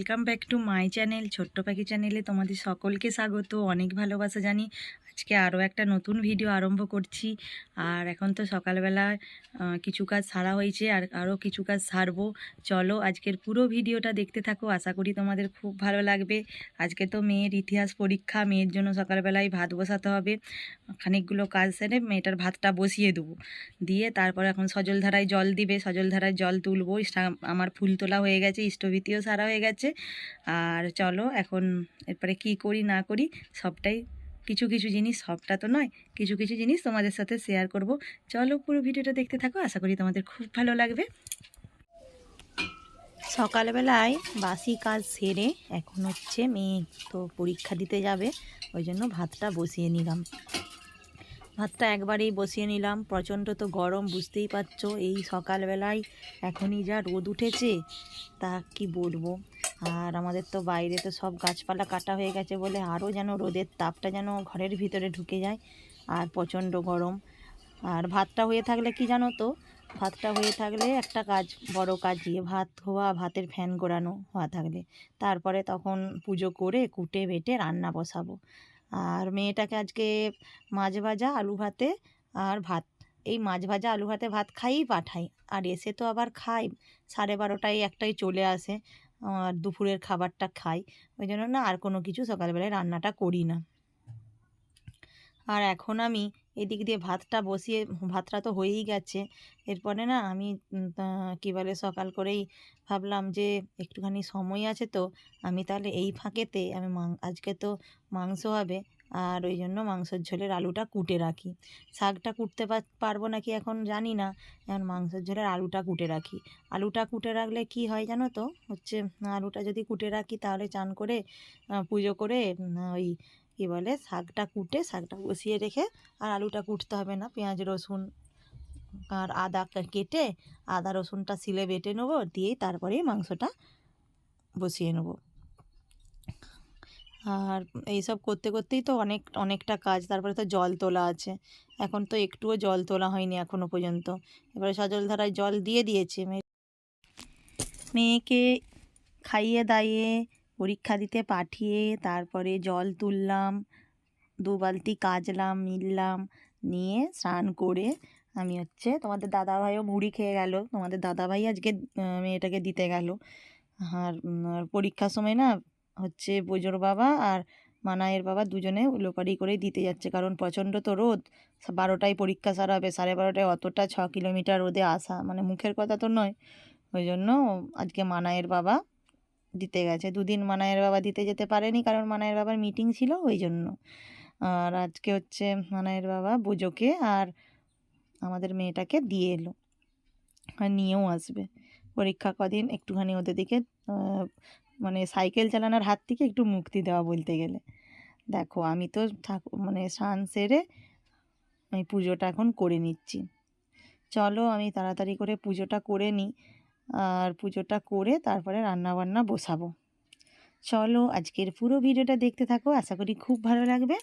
Welcome back to my channel ছোট্ট পাখি চ্যানেলে তোমাদের সকলকে স্বাগত অনেক ভালোবাসা জানি। আজকে আরও একটা নতুন ভিডিও আরম্ভ করছি। আর এখন তো সকালবেলা কিছু কাজ সারা হয়েছে আর আরও কিছু কাজ সারবো। চলো আজকের পুরো ভিডিওটা দেখতে থাকো। আশা করি তোমাদের খুব ভালো লাগবে। আজকে তো মেয়ের ইতিহাস পরীক্ষা, মেয়ের জন্য সকালবেলায় ভাত বসাতে হবে। খানিকগুলো কাজ সেরে মেয়েটার ভাতটা বসিয়ে দেবো। দিয়ে তারপর এখন সজলধারায় জল দিবে। সজলধারায় জল তুলবো। আমার ফুল তোলা হয়ে গেছে, ইষ্টভীতিও সারা হয়ে গেছে। আর চলো এখন এরপরে কি করি না করি সবটাই কিছু কিছু জিনিস সবটা তো নয়, কিছু কিছু জিনিস তোমাদের সাথে শেয়ার করব। চলো পুরো ভিডিওটা দেখতে থাকো, আশা করি তোমাদের খুব ভালো লাগবে। সকালবেলায় বাসি কাজ সেরে এখন হচ্ছে মেয়ে তো পরীক্ষা দিতে যাবে, ওই জন্য ভাতটা বসিয়ে নিলাম। ভাতটা একবারেই বসিয়ে নিলাম, প্রচণ্ড তো গরম, বুঝতেই পারছ, এই সকালবেলায় এখনই যা রোদ উঠেছে, তা কি বলব? আর আমাদের তো বাইরে তো সব গাছপালা কাটা হয়ে গেছে বলে আরও যেন রোদের তাপটা যেন ঘরের ভিতরে ঢুকে যায় আর প্রচণ্ড গরম। আর ভাতটা হয়ে থাকলে কি জানো তো? ভাতটা হয়ে থাকলে একটা কাজ, বড় কাজ দিয়ে ভাত হওয়া ভাতের ফ্যান গোড়ানো হওয়া থাকলে তারপরে তখন পুজো করে কুটে, বেটে, রান্না বসাবো। আর মেয়েটাকে আজকে মাছ ভাজা, আলু ভাতে আর ভাত। এই মাছ ভাজা, আলু ভাতে ভাত খাইই পাঠাই। আর এসে তো আবার খাই। সাড়ে বারোটায় একটাই চলে আসে। আর দুপুরের খাবারটা খাই। ওই জন্য না আর কোনো কিছু সকালবেলায় রান্নাটা করি না। আর এখন আমি এদিক দিয়ে ভাতটা বসিয়ে, ভাতটা তো হয়েই গেছে। এরপরে না আমি কী বলে, সকাল করেই ভাবলাম যে একটুখানি সময় আছে তো, আমি তাহলে এই ফাঁকেতে, আমি আজকে তো মাংস হবে আর ওই জন্য মাংসের ঝোলের আলুটা কুটে রাখি। শাকটা কুটতে পার- পারব নাকি এখন জানি না। এখন মাংসের ঝোলের আলুটা কুটে রাখি। আলুটা কুটে রাখলে কি হয় জানো তো? হচ্ছে, আলুটা যদি কুটে রাখি তাহলে চান করে পুজো করে ওই কী বলে, শাকটা কুটে, শাকটা বসিয়ে রেখে আর আলুটা কুটতে হবে না। পেঁয়াজ, রসুন আর আদা কেটে, আদা, রসুনটা সিলে বেটে নেব, দিয়েই তারপরেই মাংসটা বসিয়ে নেব। আর এইসব করতে করতেই তো অনেক, অনেকটা কাজ। তারপরে তো জল তোলা আছে। এখন তো একটুও জল তোলা হয়নি এখনও পর্যন্ত। এবারে সজলধারায় জল দিয়ে দিয়েছে মেয়ে মেয়েকে খাইয়ে দাইয়ে পরীক্ষা দিতে পাঠিয়ে তারপরে জল তুললাম, দু বালতি কাচলাম মিললাম, নিয়ে স্নান করে আমি হচ্ছে তোমাদের দাদাভাইও মুড়ি খেয়ে গেল। তোমাদের দাদাভাই আজকে মেয়েটাকে দিতে গেল। আর পরীক্ষার সময় না হচ্ছে পুজোর বাবা আর মানায়ের বাবা দুজনে লোকারি করেই দিতে যাচ্ছে। কারণ প্রচণ্ড তো রোদ, বারোটায় পরীক্ষা সারা হবে সাড়ে বারোটায় অতটা ছ কিলোমিটার রোদে আসা মানে মুখের কথা তো নয়। ওই জন্য আজকে মানায়ের বাবা দিতে গেছে। দুদিন মানায়ের বাবা দিতে যেতে পারেনি কারণ মানায়ের বাবার মিটিং ছিল ওই জন্য। আর আজকে হচ্ছে মানায়ের বাবা বুজোকে আর আমাদের মেয়েটাকে দিয়ে এলো। আর নিয়েও আসবে। পরীক্ষা কদিন, একটুখানি ওদের দিকে মানে সাইকেল চালানোর হাত থেকে একটু মুক্তি দেওয়া বলতে গেলে। দেখো, আমি তো ঠাকুর মানে স্নান সেরে আমি পুজোটা এখন করে নিচ্ছি। চলো, আমি তাড়াতাড়ি করে পুজোটা করে নিই আর পুজোটা করে তারপরে রান্না বান্না বসাবো। চলো, আজকের পুরো ভিডিওটা দেখতে থাকো। আশা করি খুব ভালো লাগবে।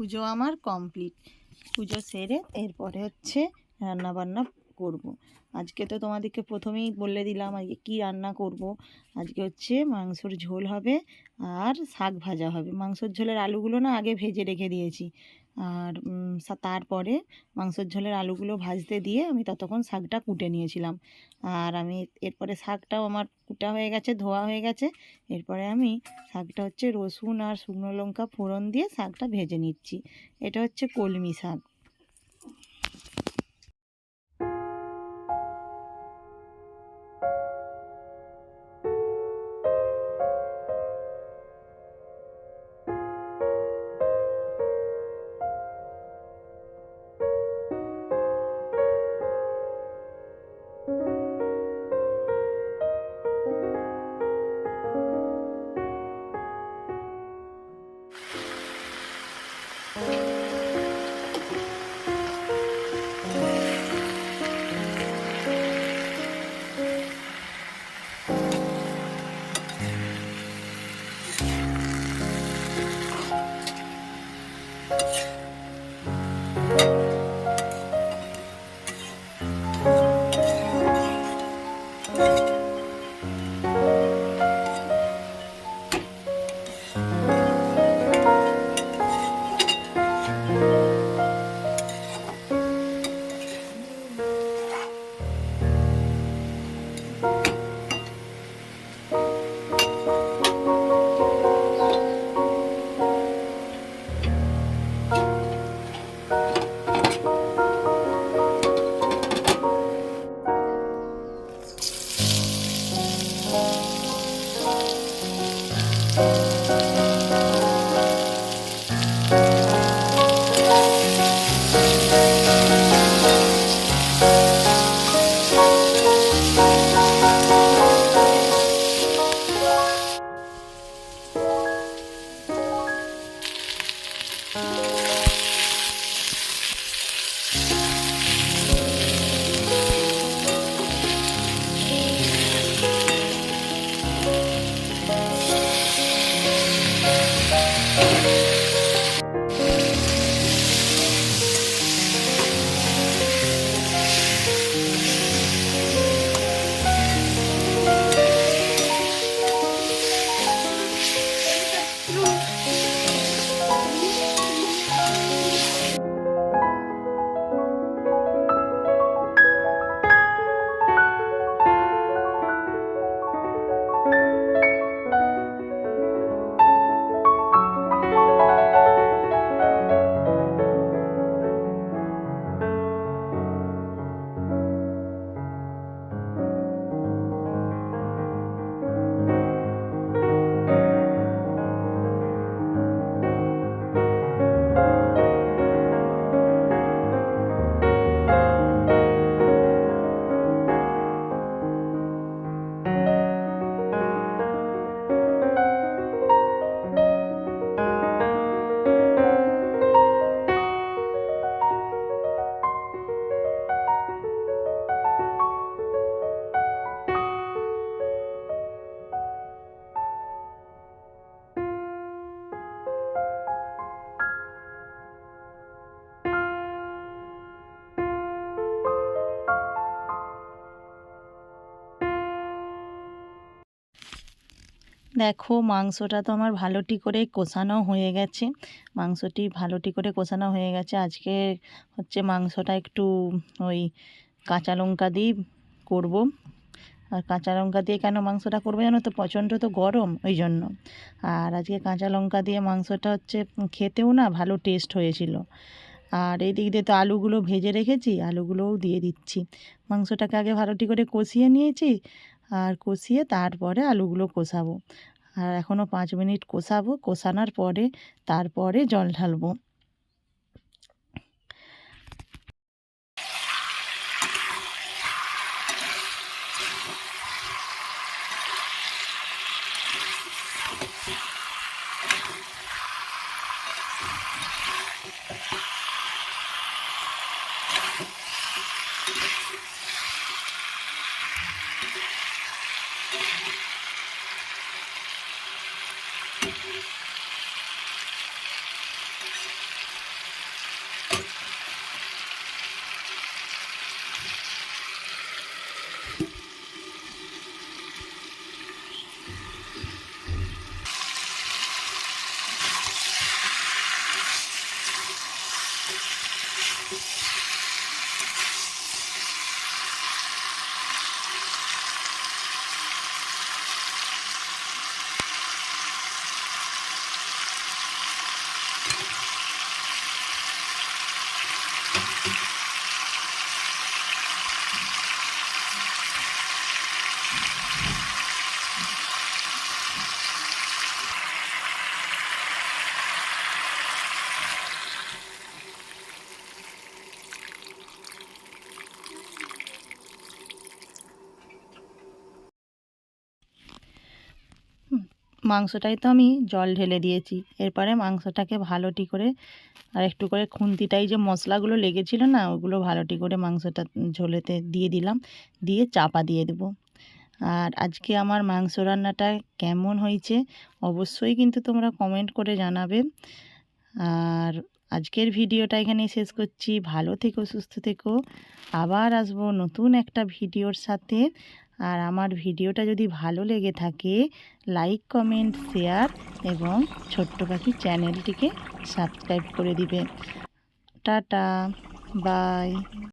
পুজো আমার কমপ্লিট পুজো সেরে এরপরে হচ্ছে রান্না বান্না করব। আজকে তো তোমাদেরকে প্রথমেই বলে দিলাম আজকে কি রান্না করব। আজকে হচ্ছে মাংসর ঝোল হবে আর শাক ভাজা হবে মাংসর ঝোলের আলুগুলো না আগে ভেজে রেখে দিয়েছি আর তারপরে মাংসর ঝোলের আলুগুলো ভাজতে দিয়ে আমি ততক্ষণ শাকটা কুটে নিয়েছিলাম। আর আমি এরপরে শাকটাও আমার কুটা হয়ে গেছে, ধোয়া হয়ে গেছে। এরপরে আমি শাকটা হচ্ছে রসুন আর শুকনো লঙ্কা ফোড়ন দিয়ে শাকটা ভেজে নিচ্ছি। এটা হচ্ছে কলমি শাক। দেখো মাংসটা তো আমার ভালোটি করে কষানো হয়ে গেছে। মাংসটি ভালোটি করে কষানো হয়ে গেছে। আজকে হচ্ছে মাংসটা একটু ওই কাঁচা লঙ্কা দিয়ে করব। আর কাঁচা লঙ্কা দিয়ে কেন মাংসটা করব জানো তো? প্রচণ্ড তো গরম ওই জন্য। আর আজকে কাঁচা লঙ্কা দিয়ে মাংসটা হচ্ছে খেতেও না ভালো টেস্ট হয়েছিল। আর এই দিক দিয়ে তো আলুগুলো ভেজে রেখেছি, আলুগুলোও দিয়ে দিচ্ছি। মাংসটাকে আগে ভালোটি করে কষিয়ে নিয়েছি। আর কষিয়ে তারপরে আলুগুলো কষাবো। আর এখনও পাঁচ মিনিট কষাবো। কষানোর পরে তারপরে জল ঢালবো। মাংসটাই তো আমি জল ঢেলে দিয়েছি। এরপরে মাংসটাকে ভালোটি করে আর একটু করে খুন্তিটাই যে মশলাগুলো লেগেছিল না, ওগুলো ভালোটি করে মাংসটা ঝোলেতে দিয়ে দিলাম। দিয়ে চাপা দিয়ে দেবো। আর আজকে আমার মাংস রান্নাটা কেমন হয়েছে অবশ্যই কিন্তু তোমরা কমেন্ট করে জানাবে। আর আজকের ভিডিওটা এখানে শেষ করছি। ভালো থেকো, সুস্থ থেকো। আবার আসব নতুন একটা ভিডিওর সাথে। আর আমার ভিডিওটা যদি ভালো লেগে থাকে লাইক কমেন্ট শেয়ার এবং ছোট্ট পাখি চ্যানেলটিকে সাবস্ক্রাইব করে দিবে। Tata bye